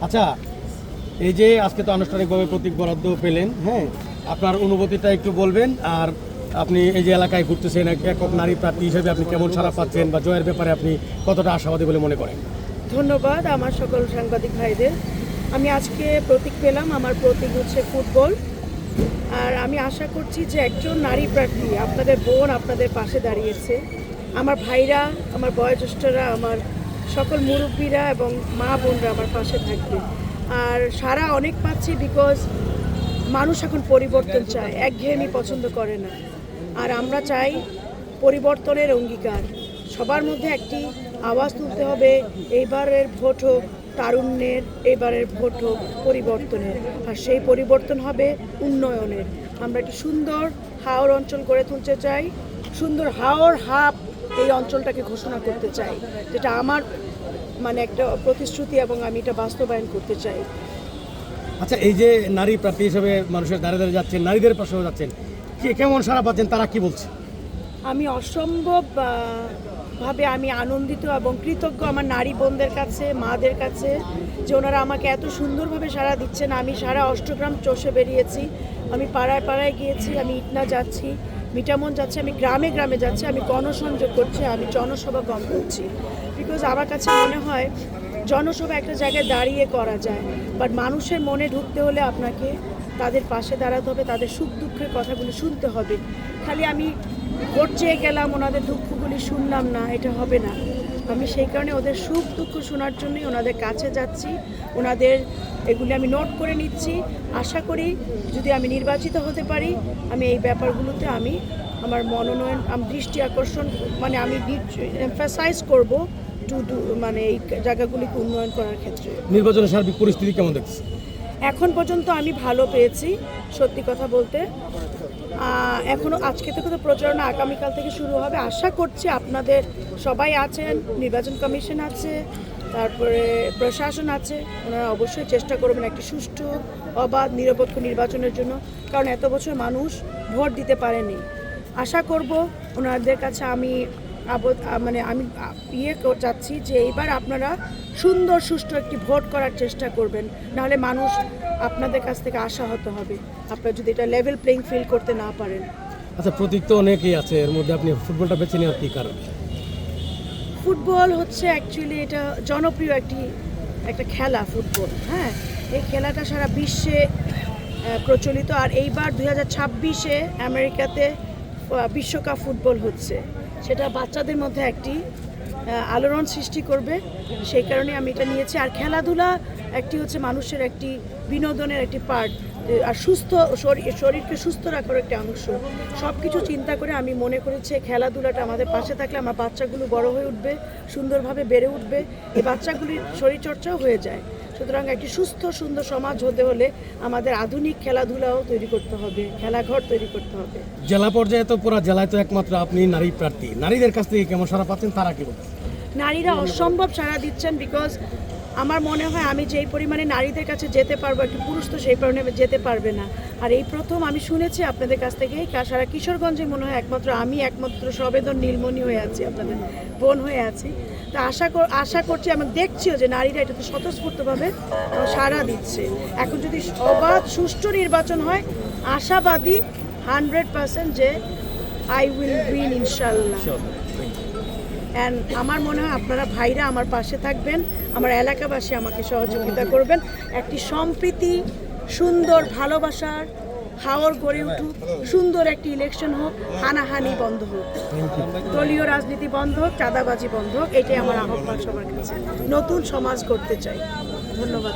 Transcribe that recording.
আচ্ছা এই যে আজকে তো আনুষ্ঠানিকভাবে প্রতীক বরাদ্দ পেলেন হ্যাঁ? আপনার অনুভূতিটা একটু বলবেন আর আপনি এই যে এলাকায় ঘুরতেছেন এক- একক নারী প্রার্থী হিসেবে আপনি কেমন সারা পাচ্ছেন বা জয়ের ব্যাপারে আপনি কতটা আশাবাদী বলে মনে করেন? ধন্যবাদ আমার সকল সাংবাদিক ভাইদের। আমি আজকে প্রতীক পেলাম আমার প্রতীক হচ্ছে ফুটবল। আর আমি আশা করছি যে একজন নারী প্রার্থী আপনাদের বোন আপনাদের পাশে দাঁড়িয়েছে। আমার ভাইরা, আমার বয়োজ্যেষ্ঠরা, আমার সকল মুরব্বীরা এবং মা বোনরা আমার পাশে থাকবে। আর সারা অনেক পাচ্ছি বিকজ মানুষ এখন পরিবর্তন চায়, একঘেয়েমি পছন্দ করে না। আর আমরা চাই পরিবর্তনের অঙ্গীকার। সবার মধ্যে একটি আওয়াজ তুলতে হবে, এইবারের ভোট হোক তারুণ্যের এবারের ভোট হোক পরিবর্তনের। আর সেই পরিবর্তন হবে উন্নয়নের। আমরা একটি সুন্দর হাওর অঞ্চল গড়ে তুলতে চাই। সুন্দর হাওর হাব এই অঞ্চলটাকে ঘোষণা করতে চাই। যেটা আমার মানে একটা প্রতিশ্রুতি এবং আমি এটা বাস্তবায়ন করতে চাই। আচ্ছা এই যে নারী প্রার্থী হিসেবে মানুষের দাঁড়িয়ে দাঁড়িয়ে যাচ্ছেন, নারীদের পাশেও যাচ্ছেন, কে কেমন সারা পাচ্ছেন, তারা কি বলছে? আমি অসম্ভব ভাবে আমি আনন্দিত এবং কৃতজ্ঞ আমার নারী বোনদের কাছে, মাদের কাছে, যে ওনারা আমাকে এত সুন্দরভাবে সাড়া দিচ্ছেন। আমি সারা অষ্টগ্রাম চষে বেরিয়েছি। আমি পাড়ায় পাড়ায় গিয়েছি, আমি ইটনা যাচ্ছি, মিটামন যাচ্ছি, আমি গ্রামে গ্রামে যাচ্ছি, আমি গণসংযোগ করছি, আমি জনসভা কম করছি। বিকজ আমার কাছে মনে হয়, জনসভা একটা জায়গায় দাঁড়িয়ে করা যায়। বাট মানুষের মনে ঢুকতে হলে আপনাকে তাদের পাশে দাঁড়াতে হবে, তাদের সুখ দুঃখের কথাগুলো শুনতে হবে। খালি আমি ভোট চেয়ে গেলাম ওনাদের দুঃখগুলি শুনলাম না এটা হবে না। আমি সেই কারণে ওদের সুখ দুঃখ শোনার জন্যই ওনাদের কাছে যাচ্ছি ওনাদের এগুলি আমি নোট করে নিচ্ছি। আশা করি যদি আমি নির্বাচিত হতে পারি আমি এই ব্যাপারগুলোতে আমি আমার মনোনয়ন আমি দৃষ্টি আকর্ষণ মানে আমি এমফাসাইজ করব টু ডু মানে এই জায়গাগুলিকে উন্নয়ন করার ক্ষেত্রে। নির্বাচনের সার্বিক পরিস্থিতি কেমন দেখছে এখন পর্যন্ত আমি ভালো পেয়েছি সত্যি কথা বলতে। আহ, এখনও আজকে থেকে তো প্রচারণা আগামীকাল থেকে শুরু হবে। আশা করছি আপনাদের সবাই আছেন নির্বাচন কমিশন আছে তারপরে প্রশাসন আছে ওনারা অবশ্যই চেষ্টা করবেন একটি সুষ্ঠু অবাধ নিরপেক্ষ নির্বাচনের জন্য কারণ এত বছর মানুষ ভোট দিতে পারেনি। আশা করব ওনাদের কাছে আমি মানে আমি ইয়ে চাচ্ছি যে এইবার আপনারা সুন্দর সুষ্ঠু একটি ভোট করার চেষ্টা করবেন। নাহলে মানুষ আপনাদের কাছ থেকে আশাহত হবে। আপনারা যদি এটা লেভেল প্লেইং ফিল করতে না পারেন। আচ্ছা প্রতীক তো অনেকেই আছে এর মধ্যে আপনি ফুটবলটা বেছে নেওয়ার কী কারণ? ফুটবল হচ্ছে অ্যাকচুয়ালি এটা জনপ্রিয় একটি একটা খেলা ফুটবল হ্যাঁ? এই খেলাটা সারা বিশ্বে প্রচলিত। আর এইবার দুই হাজার ছাব্বিশে আমেরিকাতে বিশ্বকাপ ফুটবল হচ্ছে। সেটা বাচ্চাদের মধ্যে একটি আলোড়ন সৃষ্টি করবে। সেই কারণে আমি এটা নিয়েছি। আর খেলাধুলা একটি হচ্ছে মানুষের একটি বিনোদনের একটি পার্ট আর সুস্থ শরীর শরীরকে সুস্থ রাখার একটা অংশ। সব কিছু চিন্তা করে আমি মনে করেছি খেলাধুলাটা আমাদের পাশে থাকলে আমার বাচ্চাগুলো বড় হয়ে উঠবে, সুন্দরভাবে বেড়ে উঠবে, এই বাচ্চাগুলির শরীরচর্চাও হয়ে যায়। সুতরাং একটি সুস্থ সুন্দর সমাজ হতে হলে আমাদের আধুনিক খেলাধুলাও তৈরি করতে হবে খেলাঘর তৈরি করতে হবে। জেলা পর্যায়ে তো পুরো জেলায় তো একমাত্র আপনি নারী প্রার্থী। নারীদের কাছ থেকে কেমন সারা পাচ্ছেন তারা কি নারীরা অসম্ভব সারা দিচ্ছেন বিকজ আমার মনে হয় আমি যেই পরিমাণে নারীদের কাছে যেতে পারব একটি পুরুষ তো সেই পরিমাণে যেতে পারবে না। আর এই প্রথম আমি শুনেছি আপনাদের কাছ থেকে সারা কিশোরগঞ্জে মনে হয় একমাত্র আমি একমাত্র সবেদন নীলমণি হয়ে আছি আপনাদের বোন হয়ে আছি। তা আশা কর আশা করছি আমি দেখছিও যে নারীরা এটাতে স্বতঃস্ফূর্তভাবে সাড়া দিচ্ছে। এখন যদি অবাধ সুষ্ঠু নির্বাচন হয় আশাবাদী হান্ড্রেড পার্সেন্ট যে আই উইল উইন ইনশাল্লাহ। অ্যান্ড আমার মনে হয় আপনারা ভাইরা আমার পাশে থাকবেন আমার এলাকাবাসী আমাকে সহযোগিতা করবেন। একটি সম্প্রীতি সুন্দর ভালোবাসার হাওর গড়ে উঠুক সুন্দর একটি ইলেকশন হোক হানাহানি বন্ধ হোক। দলীয় রাজনীতি বন্ধ হোক চাঁদাবাজি বন্ধ হোক এটাই আমার আহ্বান সবার কাছে। নতুন সমাজ করতে চাই। ধন্যবাদ